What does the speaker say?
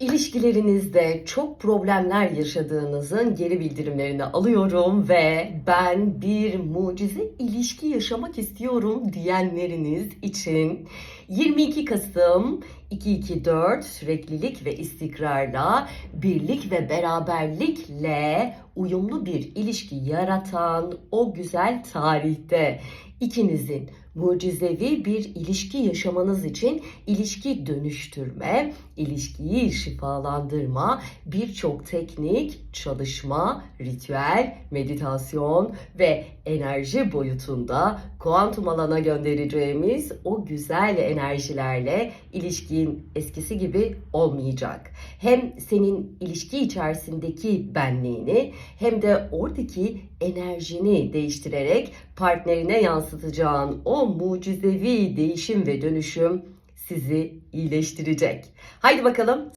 İlişkilerinizde çok problemler yaşadığınızın geri bildirimlerini alıyorum ve ben bir mucize ilişki yaşamak istiyorum diyenleriniz için 22 Kasım 224 süreklilik ve istikrarla birlik ve beraberlikle uyumlu bir ilişki yaratan o güzel tarihte ikinizin mucizevi bir ilişki yaşamanız için ilişki dönüştürme, ilişkiyi şifalandırma, birçok teknik, çalışma, ritüel, meditasyon ve enerji boyutunda kuantum alana göndereceğimiz o güzel enerjilerle ilişkin eskisi gibi olmayacak. Hem senin ilişki içerisindeki benliğini hem de oradaki enerjini değiştirerek partnerine yansıtacağın o mucizevi değişim ve dönüşüm sizi iyileştirecek. Haydi bakalım